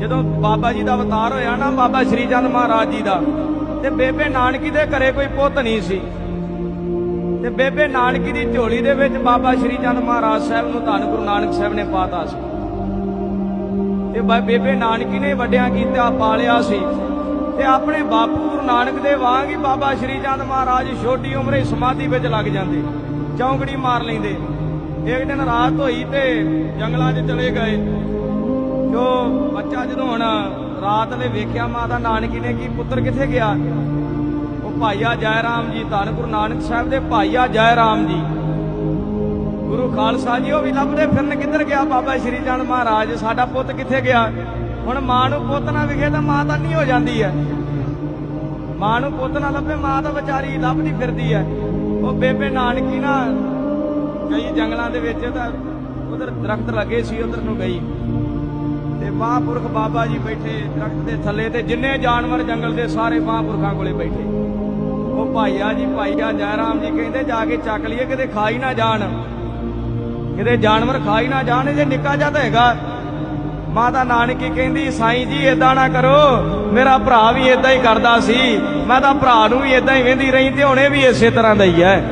ਜਦੋਂ ਬਾਬਾ ਜੀ ਦਾ ਅਵਤਾਰ ਹੋਇਆ ਨਾ, ਬਾਬਾ ਸ਼੍ਰੀ ਚੰਦ ਮਹਾਰਾਜ ਜੀ ਦਾ, ਤੇ ਬੇਬੇ ਨਾਨਕੀ ਦੇ ਘਰੇ ਕੋਈ ਪੁੱਤ ਨਹੀਂ ਸੀ। ਤੇ ਬੇਬੇ ਨਾਨਕੀ ਦੀ ਝੋਲੀ ਦੇ ਵਿੱਚ ਬਾਬਾ ਸ਼੍ਰੀ ਚੰਦ ਮਹਾਰਾਜ ਸਾਹਿਬ ਨੂੰ ਧੰਨ ਗੁਰੂ ਨਾਨਕ ਸਾਹਿਬ ਨੇ ਪਾਤਾ ਸੀ। ਤੇ ਬੇਬੇ ਨਾਨਕੀ ਨੇ ਵੱਡਿਆਂ ਕੀਤਾ ਪਾਲਿਆ ਸੀ। ਤੇ ਆਪਣੇ ਬਾਪੂ ਗੁਰੂ ਨਾਨਕ ਦੇ ਵਾਂਗ ਹੀ ਬਾਬਾ ਸ਼੍ਰੀ ਚੰਦ ਮਹਾਰਾਜ ਛੋਟੀ ਉਮਰੇ ਸਮਾਧੀ ਵਿੱਚ ਲੱਗ ਜਾਂਦੇ ਚੌਂਕੜੀ ਮਾਰ ਲੈਂਦੇ। ਇੱਕ ਦਿਨ ਰਾਤ ਹੋਈ ਤੇ ਜੰਗਲਾਂ 'ਚ ਚਲੇ ਗਏ। ਬੱਚਾ ਜਦੋਂ ਹੁਣ ਰਾਤ ਨੇ ਵੇਖਿਆ ਮਾਤਾ ਨਾਨਕੀ ਨੇ ਕਿ ਪੁੱਤਰ ਕਿੱਥੇ ਗਿਆ? ਉਹ ਭਾਈਆ ਜੈ ਰਾਮ ਜੀ ਧੰਨ ਗੁਰੂ ਨਾਨਕ ਸਾਹਿਬ ਦੇ ਭਾਈਆ ਜੈ ਰਾਮ ਜੀ। ਗੁਰੂ ਖਾਲਸਾ ਜੀ, ਉਹ ਵੀ ਲੱਭਦੇ ਫਿਰਨ ਕਿੱਧਰ ਗਿਆ? ਬਾਬਾ ਸ਼੍ਰੀ ਚੰਦ ਮਹਾਰਾਜ, ਸਾਡਾ ਪੁੱਤ ਕਿੱਥੇ ਗਿਆ? ਹੁਣ ਮਾਂ ਨੂੰ ਪੁੱਤ ਨਾ ਵਿਖੇ ਤਾਂ ਮਾਂ ਤਾਂ ਨਹੀਂ ਹੋ ਜਾਂਦੀ ਹੈ ਮਾਂ ਨੂੰ ਪੁੱਤ ਨਾ ਲੱਭੇ, ਮਾਂ ਤਾਂ ਵਿਚਾਰੀ ਲੱਭਦੀ ਫਿਰਦੀ ਹੈ ਉਹ ਬੇਬੇ ਨਾਨਕੀ ਨਾ ਗਈ ਜੰਗਲਾਂ ਦੇ ਵਿੱਚ ਤਾਂ ਉਧਰ ਦਰਖਤ ਲੱਗੇ ਸੀ, ਉਧਰ ਨੂੰ ਗਈ। ਤੇ ਮਹਾਂਪੁਰਖ ਬਾਬਾ ਜੀ ਬੈਠੇ ਦਰਖਤ ਦੇ ਥੱਲੇ ਤੇ ਜਿੰਨੇ ਜਾਨਵਰ ਜੰਗਲ ਦੇ ਸਾਰੇ ਮਹਾਂਪੁਰਖਾਂ ਕੋਲੇ ਬੈਠੇ। ਉਹ ਭਾਈਆ ਜੀ, ਭਾਈਆ ਜੈ ਜੀ ਕਹਿੰਦੇ ਜਾ ਕੇ ਚੱਕ ਲਈਏ, ਕਿਤੇ ਖਾ ਹੀ ਨਾ ਜਾਣ। ਕਿਤੇ ਜਾਨਵਰ ਖਾ ਹੀ ਨਾ ਜਾਣ ਜੇ ਨਿੱਕਾ ਜਿਹਾ ਤਾਂ ਹੈਗਾ। ਮਾਤਾ ਨਾਨਕੀ ਕਹਿੰਦੀ, ਸਾਈਂ ਜੀ, ਏਦਾਂ ਨਾ ਕਰੋ। ਮੇਰਾ ਭਰਾ ਵੀ ਏਦਾਂ ਹੀ ਕਰਦਾ ਸੀ। ਮੈਂ ਤਾਂ ਭਰਾ ਨੂੰ ਵੀ ਏਦਾਂ ਹੀ ਵੇਂਦੀ ਰਹੀ, ਤੇ ਹੁਣੇ ਵੀ ਇਸੇ ਤਰ੍ਹਾਂ ਦਾ ਹੀ ਹੈ।